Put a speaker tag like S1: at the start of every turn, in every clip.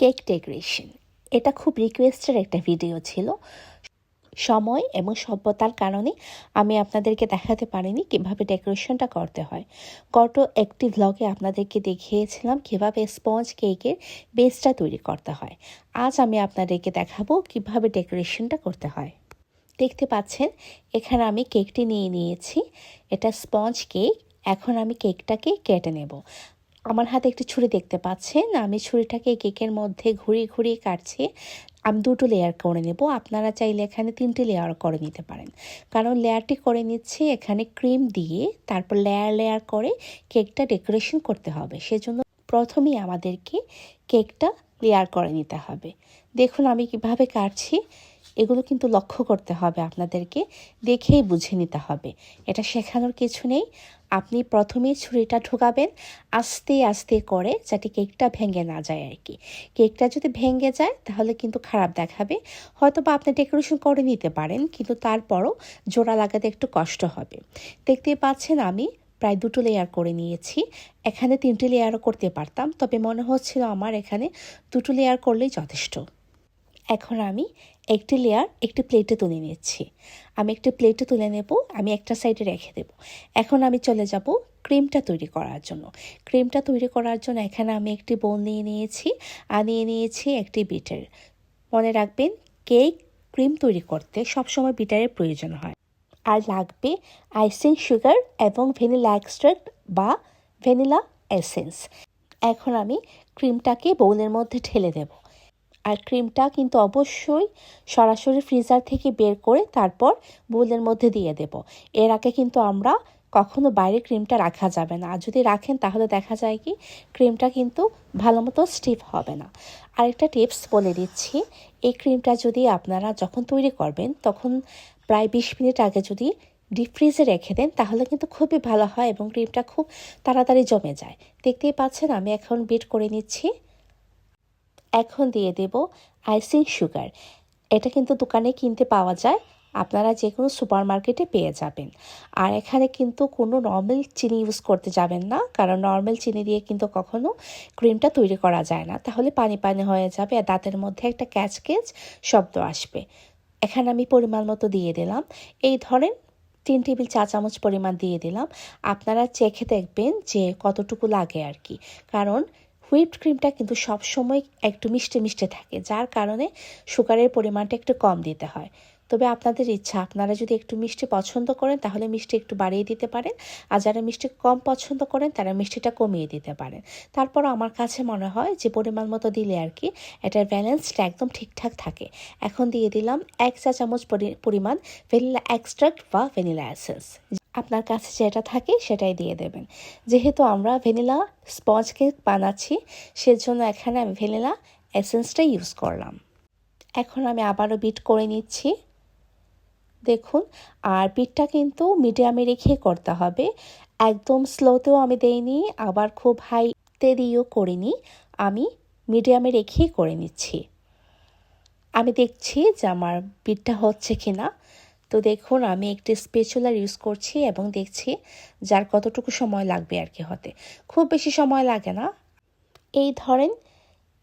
S1: Cake decoration. এটা খুব রিকোয়েস্টের একটা ভিডিও ছিল। সময় এবং সভ্যতার কারণে আমি আপনাদেরকে দেখাতে পারিনি কীভাবে ডেকোরেশনটা করতে হয়। গত একটি ভ্লগে আপনাদেরকে দেখিয়েছিলাম কীভাবে স্পঞ্জ কেকের বেসটা তৈরি করতে হয়। আজ আমি আপনাদেরকে দেখাবো কীভাবে ডেকোরেশনটা করতে হয়। দেখতে পাচ্ছেন, এখানে আমি কেকটি নিয়ে নিয়েছি। এটা স্পঞ্জ কেক এখন আমি কেকটাকে কেটে নেব। আমার হাতে একটি ছুরি দেখতে পাচ্ছেন। আমি ছুরিটাকে কেকের মধ্যে ঘুরিয়ে ঘুরিয়ে কাটছি। আমি দুটো লেয়ার করে নেব। আপনারা চাইলে এখানে তিনটি লেয়ার করে নিতে পারেন। কারণ লেয়ারটি করে নিচ্ছি এখানে ক্রিম দিয়ে, তারপর লেয়ার লেয়ার করে কেকটা ডেকোরেশন করতে হবে। সেজন্য প্রথমেই আমাদেরকে কেকটা লেয়ার করে নিতে হবে। দেখুন আমি কীভাবে কাটছি। এগুলো কিন্তু লক্ষ্য করতে হবে আপনাদেরকে। দেখেই বুঝে নিতে হবে। এটা শেখানোর কিছু নেই। আপনি প্রথমেই ছুরিটা ঢোকাবেন আস্তে আস্তে করে যাতে কেকটা ভেঙে না যায় আর কি। কেকটা যদি ভেঙে যায় তাহলে কিন্তু খারাপ দেখাবে। হয়তো বা আপনি ডেকোরেশন করে নিতে পারেন, কিন্তু তারপরও জোড়া লাগাতে একটু কষ্ট হবে। দেখতে পাচ্ছেন আমি প্রায় দুটো লেয়ার করে নিয়েছি। এখানে তিনটি লেয়ারও করতে পারতাম, তবে মনে হচ্ছিল আমার এখানে দুটো লেয়ার করলেই যথেষ্ট। এখন আমি একটি লেয়ার একটি প্লেটে তুলে নিচ্ছি। আমি একটি প্লেটে তুলে নেব, আমি একটা সাইডে রেখে দেব। এখন আমি চলে যাব ক্রিমটা তৈরি করার জন্য। ক্রিমটা তৈরি করার জন্য এখানে আমি একটি বোল নিয়ে নিয়েছি, আর নিয়ে নিয়েছি একটি বিটার মনে রাখবেন কেক ক্রিম তৈরি করতে সবসময় বিটারের প্রয়োজন হয়। আর লাগবে আইসিং সুগার এবং ভ্যানিলা এক্সট্রাক্ট বা ভ্যানিলা এসেন্স এখন আমি ক্রিমটাকে বোলের মধ্যে ঠেলে দেবো। আর ক্রিমটা কিন্তু অবশ্যই সরাসরি ফ্রিজার থেকে বের করে তারপর বোলের মধ্যে দিয়ে দেব। এর আগে কিন্তু আমরা কখনো বাইরে ক্রিমটা রাখা যাবে না। আর যদি রাখেন, তাহলে দেখা যায় কি, ক্রিমটা কিন্তু ভালো মতো স্টিফ হবে না। আরেকটা টিপস বলে দিচ্ছি, এই ক্রিমটা যদি আপনারা যখন তৈরি করবেন, তখন প্রায় বিশ মিনিট আগে যদি ডিপ ফ্রিজে রেখে দেন, তাহলে কিন্তু খুবই ভালো হয় এবং ক্রিমটা খুব তাড়াতাড়ি জমে যায়। দেখতেই পাচ্ছেন, আমি এখন বিট করে নিচ্ছি। এখন দিয়ে দেব আইসিং সুগার। এটা কিন্তু দোকানে কিনতে পাওয়া যায়, আপনারা যে কোনো সুপার মার্কেটে পেয়ে যাবেন। আর এখানে কিন্তু কোনো নর্মাল চিনি ইউজ করতে যাবেন না, কারণ নর্মাল চিনি দিয়ে কিন্তু কখনো ক্রিমটা তৈরি করা যায় না। তাহলে পানি পানি হয়ে যাবে আর দাঁতের মধ্যে একটা ক্যাচ ক্যাচ শব্দ আসবে। এখানে আমি পরিমাণ মতো দিয়ে দিলাম। এই ধরেন তিন টেবিল চা চামচ পরিমাণ দিয়ে দিলাম। আপনারা চেখে দেখবেন যে কতটুকু লাগে আর কি। কারণ হুইপ ক্রিমটা কিন্তু সব সময় একটু মিষ্টি মিষ্টি থাকে, যার কারণে সুগারের পরিমাণটা একটু কম দিতে হয়। তবে আপনাদের ইচ্ছা, আপনারা যদি একটু মিষ্টি পছন্দ করেন, তাহলে মিষ্টি একটু বাড়িয়ে দিতে পারেন, আর যারা মিষ্টি কম পছন্দ করেন, তারা মিষ্টিটা কমিয়ে দিতে পারেন। তারপর আমার কাছে মনে হয় যে, পরিমাণ মতো দিলে আর কি, এটার ব্যালেন্সটা একদম ঠিকঠাক থাকে। এখন দিয়ে দিলাম এক চা চামচ পরিমাণ ভ্যানিলা এক্সট্রাক্ট বা ভ্যানিলা অ্যাসেন্স আপনার কাছে যেটা থাকে সেটাই দিয়ে দেবেন। যেহেতু আমরা ভ্যানিলা স্পঞ্জ কেক বানাচ্ছি, সেজন্য এখানে আমি ভ্যানিলা এসেন্সটা ইউজ করলাম। এখন আমি আবারও বিট করে নিচ্ছি। দেখুন, আর বিটটা কিন্তু মিডিয়ামে রেখে করতে হবে। একদম স্লোতেও আমি দেইনি, আবার খুব হাইতে দিয়েও করিনি। আমি মিডিয়ামে রেখেই করে নিচ্ছি। আমি দেখছি যে আমার বিটটা হচ্ছে কি না তো দেখুন, আমি একটি স্পেচুলার ইউজ করছি এবং দেখছি যার কতটুকু সময় লাগবে আর কি হতে। খুব বেশি সময় লাগে না। এই ধরেন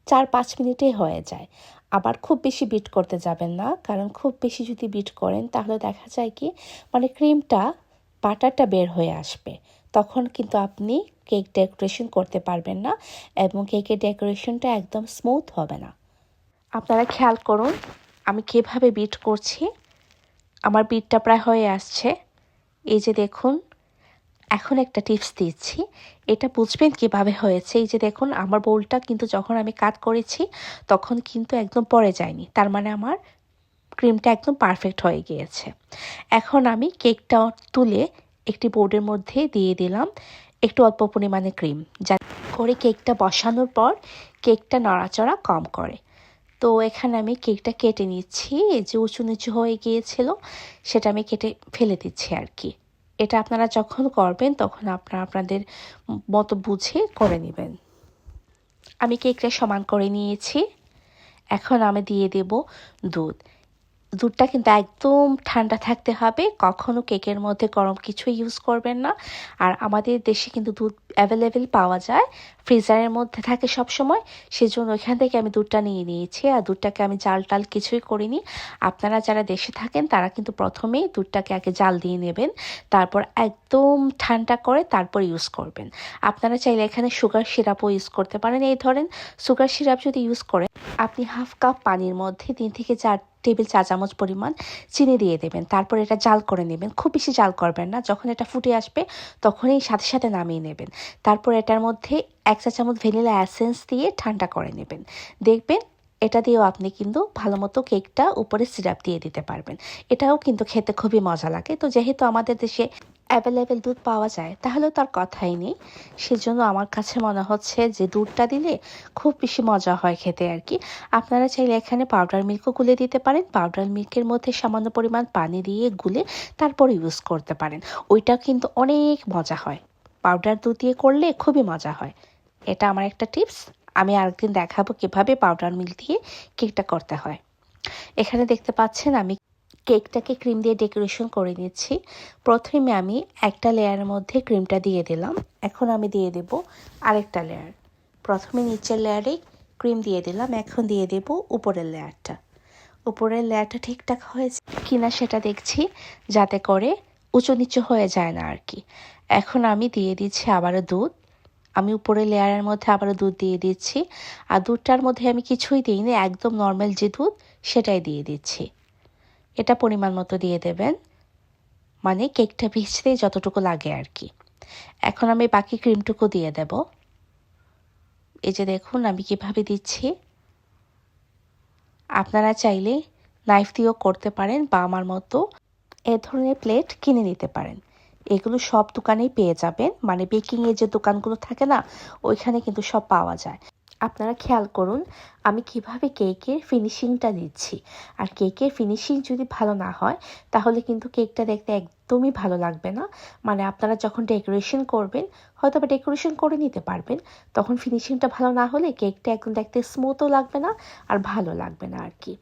S1: চার পাঁচ মিনিটেই হয়ে যায়। আবার খুব বেশি বিট করতে যাবেন না, কারণ খুব বেশি যদি বিট করেন, তাহলে দেখা যায় কি মানে ক্রিমটা বাটারটা বের হয়ে আসবে। তখন কিন্তু আপনি কেক ডেকোরেশন করতে পারবেন না এবং কেকের ডেকোরেশনটা একদম স্মুথ হবে না। আপনারা খেয়াল করুন, আমি কীভাবে বিট করছি। আমার বিটটা প্রায় হয়ে আসছে। এই যে দেখুন, এখন একটা টিপস দিচ্ছি। এটা বুঝবেন কীভাবে হয়েছে? এই যে দেখুন, আমার বোলটা কিন্তু যখন আমি কাট করেছি, তখন কিন্তু একদম পড়ে যায়নি। তার মানে আমার ক্রিমটা একদম পারফেক্ট হয়ে গিয়েছে। এখন আমি কেকটা তুলে একটি বোর্ডের মধ্যে দিয়ে দিলাম একটু অল্প পরিমাণে ক্রিম। যা করে কেকটা বসানোর পর কেকটা নড়াচড়া কম করে। তো এখানে আমি কেকটা কেটে নিচ্ছি। যে উঁচু নিচু হয়ে গিয়েছিল, সেটা আমি কেটে ফেলে দিচ্ছি আর কি। এটা আপনারা যখন করবেন, তখন আপনারা আপনাদের মতো বুঝে করে নেবেন। আমি কেকটা সমান করে নিয়েছি। এখন আমি দিয়ে দেব দুধ। দুধটা কিন্তু একদম ঠান্ডা থাকতে হবে। কখনো কেকের মধ্যে গরম কিছুই ইউজ করবেন না। আর আমাদের দেশে কিন্তু দুধ অ্যাভেলেবেল পাওয়া যায়। ফ্রিজারের মধ্যে থাকে সব সময় সেজন্য ওইখান থেকে আমি দুধটা নিয়ে নিয়েছি। আর দুধটাকে আমি জাল টাল কিছুই করিনি। আপনারা যারা দেশে থাকেন, তারা কিন্তু প্রথমেই দুধটাকে আগে জাল দিয়ে নেবেন। তারপর একদম ঠান্ডা করে তারপর ইউজ করবেন। আপনারা চাইলে এখানে সুগার সিরাপও ইউজ করতে পারেন। এই ধরেন সুগার সিরাপ যদি ইউজ করেন, আপনি হাফ কাপ পানির মধ্যে তিন থেকে চার টেবিল চা চামচ পরিমাণ চিনি দিয়ে দেবেন। তারপর এটা জাল করে নেবেন। খুব বেশি জাল করবেন না। যখন এটা ফুটে আসবে, তখনই সাথে সাথে নামিয়ে নেবেন। তারপর এটার মধ্যে এক চা চামচ ভ্যানিলা অ্যাসেন্স দিয়ে ঠান্ডা করে নেবেন। দেখবেন এটা দিয়েও আপনি কিন্তু ভালো মতো কেকটা উপরে সিরাপ দিয়ে দিতে পারবেন। এটাও কিন্তু খেতে খুবই মজা লাগে। তো যেহেতু আমাদের দেশে অ্যাভেলেবেল দুধ পাওয়া যায় তাহলে তার কথাই নেই। সেজন্য আমার কাছে মনে হচ্ছে যে দুধটা দিলে খুব বেশি মজা হয় খেতে আর কি। আপনারা চাইলে এখানে পাউডার মিল্কও গুলে দিতে পারেন। পাউডার মিল্কের মধ্যে সামান্য পরিমাণ পানি দিয়ে গুলে তারপর ইউজ করতে পারেন। ওইটা কিন্তু অনেক মজা হয়। পাউডার দুধ দিয়ে করলে খুবই মজা হয়। এটা আমার একটা টিপস আমি আরেকদিন দেখাবো কীভাবে পাউডার মিল্ক দিয়ে কেকটা করতে হয়। এখানে দেখতে পাচ্ছেন আমি কেকটাকে ক্রিম দিয়ে ডেকোরেশন করে নিচ্ছি। প্রথমে আমি একটা লেয়ারের মধ্যে ক্রিমটা দিয়ে দিলাম। এখন আমি দিয়ে দেব আরেকটা লেয়ার। প্রথমে নিচের লেয়ারে ক্রিম দিয়ে দিলাম। এখন দিয়ে দেব উপরের লেয়ারটা। উপরের লেয়ারটা ঠিকঠাক হয়েছে কিনা সেটা দেখছি, যাতে করে উঁচু নিচু হয়ে যায় না আর কি। এখন আমি দিয়ে দিচ্ছি আবারও দুধ। আমি উপরের লেয়ারের মধ্যে আবারও দুধ দিয়ে দিচ্ছি। আর দুধটার মধ্যে আমি কিছুই দিইনি, একদম নর্মাল যে দুধ, সেটাই দিয়ে দিচ্ছি। এটা পরিমাণ মতো দিয়ে দেবেন। মানে কেকটা ভিজতে যতটুকু লাগে আর কি এখন আমি বাকি ক্রিমটুকু দিয়ে দেব। এই যে দেখুন, আমি কীভাবে দিচ্ছি। আপনারা চাইলে নাইফ দিয়েও করতে পারেন বা আমার মতো এ ধরনের প্লেট কিনে নিতে পারেন। এগুলো সব দোকানেই পেয়ে যাবেন। মানে বেকিংয়ের যে দোকানগুলো থাকে না, ওইখানে কিন্তু সব পাওয়া যায়। আপনারা খেয়াল করুন, আমি কীভাবে কেকের ফিনিশিংটা দিচ্ছি আর কেকের ফিনিশিং যদি ভালো না হয়, তাহলে কিন্তু কেকটা দেখতে একদমই ভালো লাগবে না। মানে আপনারা যখন ডেকোরেশন করবেন হয়তো বা ডেকোরেশন করে নিতে পারবেন, তখন ফিনিশিংটা ভালো না হলে কেকটা একদম দেখতে স্মুথও লাগবে না আর ভালো লাগবে না আর কি।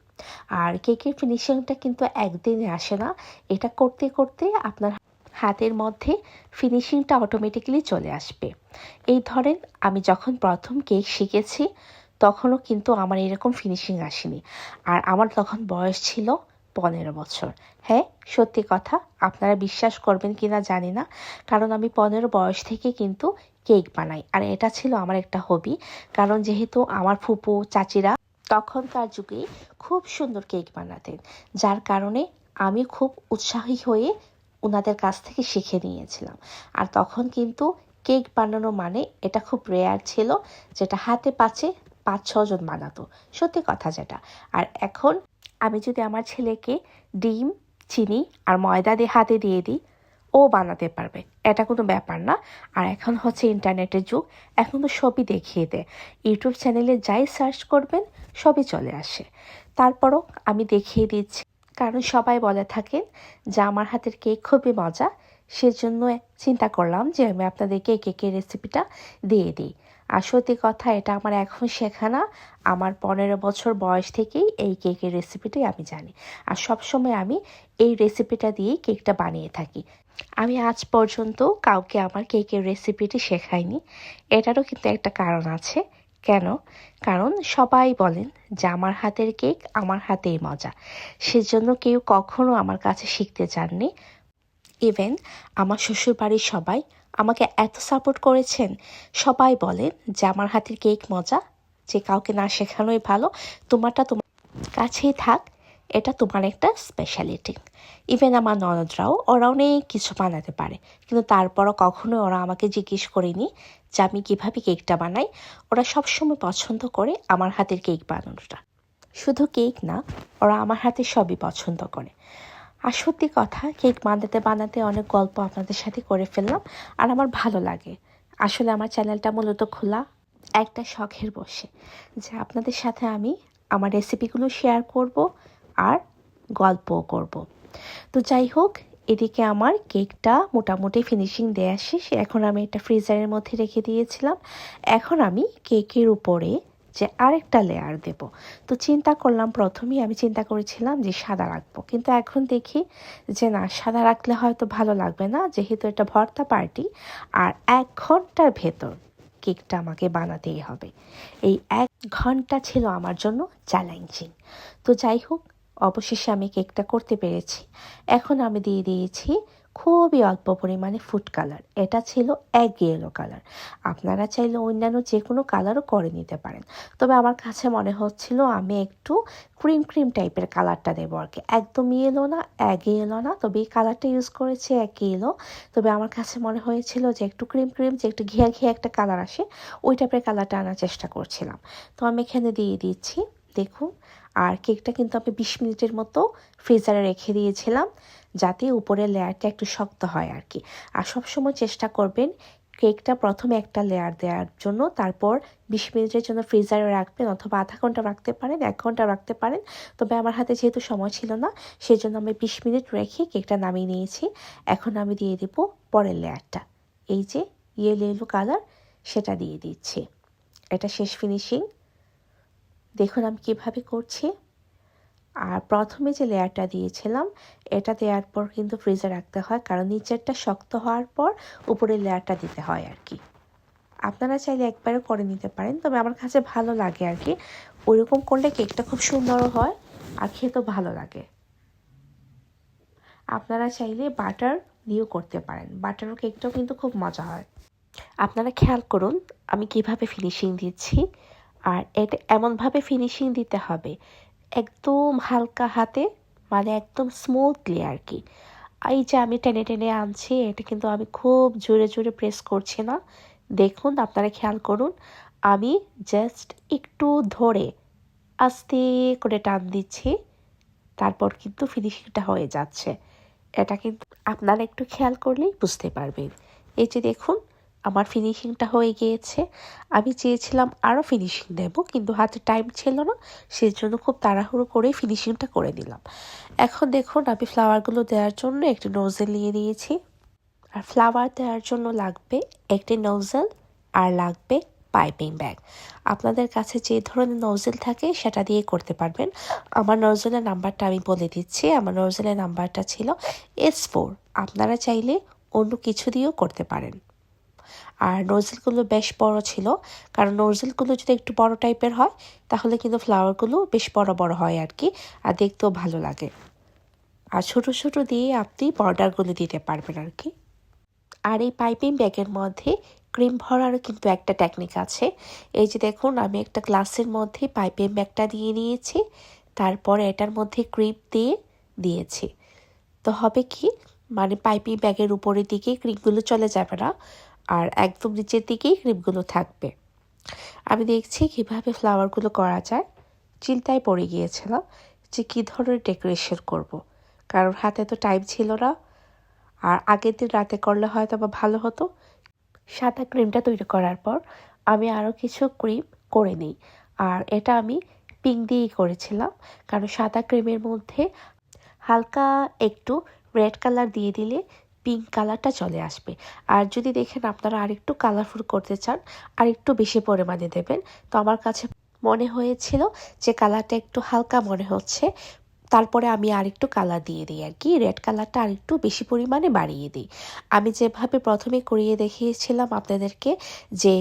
S1: আর কেকের ফিনিশিংটা কিন্তু একদিনে আসে না। এটা করতে করতে আপনার হাতের মধ্যে ফিনিশিংটা অটোমেটিক্যালি চলে আসবে। এই ধরেন, আমি যখন প্রথম কেক শিখেছি, তখনও কিন্তু আমার এরকম ফিনিশিং আসেনি। আর আমার তখন বয়স ছিল পনেরো বছর। হ্যাঁ সত্যি কথা, আপনারা বিশ্বাস করবেন কি না জানি না, কারণ আমি পনেরো বয়স থেকে কিন্তু কেক বানাই। আর এটা ছিল আমার একটা হবি কারণ যেহেতু আমার ফুপু, চাচিরা তখনকার যুগে খুব সুন্দর কেক বানাতেন, যার কারণে আমি খুব উৎসাহী হয়ে ওনাদের কাছ থেকে শিখে নিয়েছিলাম। আর তখন কিন্তু কেক বানানো মানে এটা খুব রেয়ার ছিল, যেটা হাতে পাচে পাঁচ ছজন বানাতো। সত্যি কথা যেটা। আর এখন আমি যদি আমার ছেলেকে ডিম, চিনি আর ময়দা দিয়ে হাতে দিয়ে দিই, ও বানাতে পারবে। এটা কোনো ব্যাপার না। আর এখন হচ্ছে ইন্টারনেটের যুগ। এখন তো সবই দেখিয়ে দেয়। ইউটিউব চ্যানেলে যাই সার্চ করবেন, সবই চলে আসে। তারপরও আমি দেখিয়ে দিচ্ছি। কারণ সবাই বলে থাকেন যে আমার হাতের কেক খুবই মজা। সেজন্য চিন্তা করলাম যে আমি আপনাদেরকে কেকের রেসিপিটা দিয়ে দিই। আর সত্যি কথা, এটা আমার এখন শেখা না। আমার পনেরো বছর বয়স থেকেই এই কেকের রেসিপিটাই আমি জানি। আর সবসময় আমি এই রেসিপিটা দিয়েই কেকটা বানিয়ে থাকি। আমি আজ পর্যন্ত কাউকে আমার কেকের রেসিপিটি শেখাইনি। এটারও কিন্তু একটা কারণ আছে। কেন? কারণ সবাই বলেন যে আমার হাতের কেক আমার হাতেই মজা। সেজন্য কেউ কখনো আমার কাছে শিখতে চাননি। ইভেন আমার শ্বশুরবাড়ির সবাই আমাকে এত সাপোর্ট করেছেন। সবাই বলেন যে আমার হাতের কেক মজা, যে কাউকে না শেখানোই ভালো, তোমারটা তোমার কাছেই থাক। এটা তোমার একটা স্পেশালিটি ইভেন আমার ননদরাও ওরা অনেক কিছু বানাতে পারে। কিন্তু তারপরও কখনোই ওরা আমাকে জিজ্ঞেস করেনি যে আমি কীভাবে কেকটা বানাই। ওরা সবসময় পছন্দ করে আমার হাতের কেক বানানোটা। শুধু কেক না, ওরা আমার হাতে সবই পছন্দ করে। আর সত্যি কথা, কেক বানাতে বানাতে অনেক গল্প আপনাদের সাথে করে ফেললাম আর আমার ভালো লাগে। আসলে আমার চ্যানেলটা মূলত খোলা, একটা শখের বসে। যে আপনাদের সাথে আমি আমার রেসিপিগুলো শেয়ার করব আর গল্পও করব। তো যাই হোক, এদিকে আমার কেকটা মোটামুটি ফিনিশিং দেয়া শেষ। এখন আমি এটা ফ্রিজারের মধ্যে রেখে দিয়েছিলাম। এখন আমি কেকের উপরে যে আরেকটা লেয়ার দেব। তো চিন্তা করলাম প্রথমেই আমি চিন্তা করেছিলাম যে সাদা রাখব। কিন্তু এখন দেখি যে না, সাদা রাখলে হয়তো ভালো লাগবে না, যেহেতু এটা ভর্তা পার্টি আর এক ঘণ্টার ভেতর কেকটা আমাকে বানাতেই হবে। এই এক ঘণ্টা ছিল আমার জন্য চ্যালেঞ্জিং তো যাই হোক অবশেষে আমি কেকটা করতে পেরেছি। এখন আমি দিয়ে দিয়েছি খুবই অল্প পরিমাণে ফুড কালার এটা ছিল এক ইয়েলো কালার আপনারা চাইলে অন্যান্য যে কোনো কালারও করে নিতে পারেন। তবে আমার কাছে মনে হচ্ছিল আমি একটু ক্রিম ক্রিম টাইপের কালারটা দেবো আর কি। একদম ইয়েলো না, এক ইয়েলো না। তবে এই কালারটা ইউজ করেছি এক ইয়েলো তবে আমার কাছে মনে হয়েছিল যে একটু ক্রিম ক্রিম যে একটু ঘিয়া ঘিয়া একটা কালার আসে, ওই টাইপের কালারটা আনার চেষ্টা করছিলাম। তো আমি এখানে দিয়ে দিচ্ছি। দেখুন আর কেকটা কিন্তু আমি বিশ মিনিটের মতো ফ্রিজারে রেখে দিয়েছিলাম যাতে উপরের লেয়ারটা একটু শক্ত হয় আর কি। আর সবসময় চেষ্টা করবেন কেকটা প্রথমে একটা লেয়ার দেওয়ার জন্য, তারপর বিশ মিনিটের জন্য ফ্রিজারে রাখবেন অথবা আধা ঘণ্টা রাখতে পারেন, এক ঘণ্টা রাখতে পারেন। তবে আমার হাতে যেহেতু সময় ছিল না সেই জন্য আমি বিশ মিনিট রেখে কেকটা নামিয়ে নিয়েছি। এখন আমি দিয়ে দিব পরের লেয়ারটা। এই যে ইয়েলো ইয়েলো কালার সেটা দিয়ে দিচ্ছি। এটা শেষ ফিনিশিং দেখুন আমি কীভাবে করছি। আর প্রথমে যে লেয়ারটা দিয়েছিলাম এটা দেওয়ার পর কিন্তু ফ্রিজে রাখতে হয়, কারণ নিচেরটা শক্ত হওয়ার পর উপরের লেয়ারটা দিতে হয় আর কি। আপনারা চাইলে একবারে করে নিতে পারেন, তবে আমার কাছে ভালো লাগে আর কি। ওইরকম করলে কেকটা খুব সুন্দরও হয় আর খেতেও ভালো লাগে। আপনারা চাইলে বাটার দিয়েও করতে পারেন বাটার কেকটাও কিন্তু খুব মজা হয়। আপনারা খেয়াল করুন, আমি কীভাবে ফিনিশিং দিচ্ছি। আর এটা, এমনভাবে ফিনিশিং দিতে হবে। একদম হালকা হাতে মানে একদম স্মুথলি আর কি। এই যে আমি টেনে টেনে আনছি, এটা কিন্তু আমি খুব জোরে জোরে প্রেস করছি না। দেখুন, আপনারা খেয়াল করুন, আমি জাস্ট একটু ধরে আস্তে করে টান দিচ্ছি, তারপর কিন্তু ফিনিশিংটা হয়ে যাচ্ছে। এটা কিন্তু আপনারা একটু খেয়াল করলেই বুঝতে পারবেন। এই যে দেখুন আমার ফিনিশিংটা হয়ে গিয়েছে। আমি চেয়েছিলাম আরও ফিনিশিং দেব, কিন্তু হাতে টাইম ছিল না সেই জন্য খুব তাড়াহুড়ো করে ফিনিশিংটা করে দিলাম এখন দেখুন, আমি ফ্লাওয়ারগুলো দেওয়ার জন্য একটি নোজেল নিয়ে নিয়েছি। আর ফ্লাওয়ার দেওয়ার জন্য লাগবে একটি নোজেল আর লাগবে পাইপিং ব্যাগ আপনাদের কাছে যে ধরনের নজেল থাকে, সেটা দিয়ে করতে পারবেন। আমার নজেলের নাম্বারটা আমি বলে দিচ্ছি। আমার নজেলের নাম্বারটা ছিল এস ফোর আপনারা চাইলে অন্য কিছু দিয়েও করতে পারেন। আর নজেলগুলো বেশ বড় ছিল। কারণ নজেলগুলো যদি একটু বড় টাইপের হয়, তাহলে কিন্তু ফ্লাওয়ারগুলো বেশ বড় বড় হয় আর কি, আর দেখতেও ভালো লাগে। আর ছোটো ছোটো দিয়ে আপনি বর্ডারগুলো দিতে পারবেন আর কি। আর এই পাইপিং ব্যাগের মধ্যে ক্রিম ভরারও কিন্তু একটা টেকনিক আছে। এই যে দেখুন, আমি একটা গ্লাসের মধ্যে পাইপিং ব্যাগটা দিয়ে নিয়েছি তারপর এটার মধ্যে ক্রিম দিয়ে দিয়েছি। তো হবে কি মানে পাইপিং ব্যাগের উপরের দিকে ক্রিমগুলো চলে যাবে না। আর একদম নিচের দিকেই ক্রিমগুলো থাকবে। আমি দেখছি কীভাবে ফ্লাওয়ারগুলো করা যায়। চিন্তায় পড়ে গিয়েছিলাম যে কী ধরনের ডেকোরেশন করব। কারণ হাতে তো টাইম ছিল না। আর আগের দিন রাতে করলে হয়তো বা ভালো হতো। সাদা ক্রিমটা তৈরি করার পর আমি আরও কিছু ক্রিম করে নিই। আর এটা আমি পিঙ্ক দিয়েই করেছিলাম। কারণ সাদা ক্রিমের মধ্যে হালকা একটু রেড কালার দিয়ে দিলে পিঙ্ক কালারটা চলে আসবে। আর যদি দেখেন আপনারা আরেকটু কালারফুল করতে চান আর একটু বেশি পরিমাণে দেবেন, তো আমার কাছে মনে হয়েছিল যে কালারটা একটু হালকা মনে হচ্ছে। তারপরে আমি আরেকটু কালার দিয়ে দিই আর কি রেড কালারটা আরেকটু বেশি পরিমাণে বাড়িয়ে দিই। আমি যেভাবে প্রথমে করিয়ে দেখিয়েছিলাম আপনাদেরকে যে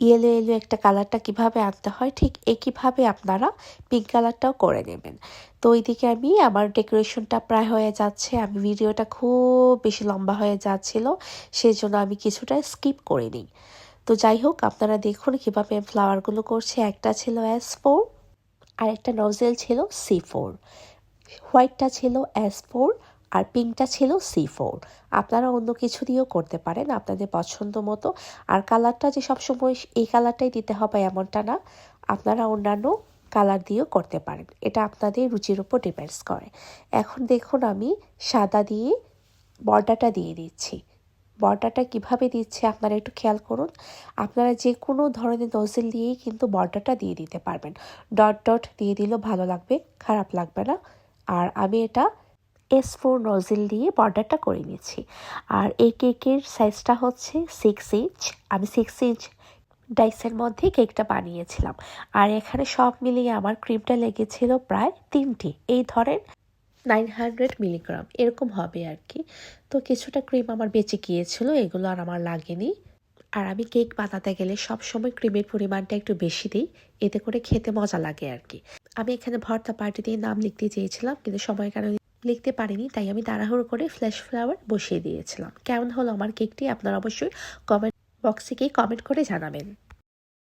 S1: ইয়েলো ইয়েলো একটা কালারটা কীভাবে আনতে হয়, ঠিক একইভাবে আপনারা পিঙ্ক কালারটাও করে নেবেন। তো ওইদিকে আমি আমার ডেকোরেশনটা প্রায় হয়ে যাচ্ছে, আমি ভিডিওটা খুব বেশি লম্বা হয়ে যাচ্ছিল সেই জন্য আমি কিছুটা স্কিপ করে নিই তো যাই হোক, আপনারা দেখুন কীভাবে ফ্লাওয়ারগুলো করছে, একটা ছিল এস ফোর আর একটা নজেল ছিল সি ফোর হোয়াইটটা ছিল এস ফোর আর পিঙ্কটা ছিল সি ফোর আপনারা অন্য কিছু দিয়েও করতে পারেন আপনাদের পছন্দ মতো। আর কালারটা যে সবসময় এই কালারটাই দিতে হবে এমনটা না। আপনারা অন্যান্য কালার দিয়েও করতে পারেন। এটা আপনাদের রুচির উপর ডিপেন্ডস করে। এখন দেখুন আমি সাদা দিয়ে বর্ডারটা দিয়ে দিচ্ছি। বর্ডারটা কীভাবে দিচ্ছে আপনারা একটু খেয়াল করুন। আপনারা যে কোনো ধরনের নজেল দিয়েই কিন্তু বর্ডারটা দিয়ে দিতে পারবেন। ডট ডট দিয়ে দিলেও ভালো লাগবে, খারাপ লাগবে না। আর আমি এটা এস ফোর নজেল দিয়ে বর্ডারটা করে নিয়েছি। আর এই কেকের সাইজটা হচ্ছে সিক্স ইঞ্চ আমি সিক্স ইঞ্চ ডাইসের মধ্যে কেকটা বানিয়েছিলাম। আর এখানে সব মিলিয়ে আমার ক্রিমটা লেগেছিল প্রায় তিনটি। এই ধরেন নাইন হান্ড্রেড মিলিগ্রাম এরকম হবে আর কি। তো কিছুটা ক্রিম আমার বেঁচে গিয়েছিল, এগুলো আর আমার লাগেনি। আর আমি কেক বানাতে গেলে সব সময় ক্রিমের পরিমাণটা একটু বেশি দিই। এতে করে খেতে মজা লাগে আর কি। আমি এখানে ভর্তা পার্টি দিয়ে নাম লিখতে চেয়েছিলাম, কিন্তু সময়ের কারণে লিখতে পারিনি, তাই আমি তাড়াহুড়ো করে ফ্ল্যাশ ফ্লাওয়ার বসিয়ে দিয়েছিলাম। কেমন হলো আমার কেকটি আপনারা অবশ্যই কমেন্ট বক্সে গিয়ে কমেন্ট করে জানাবেন।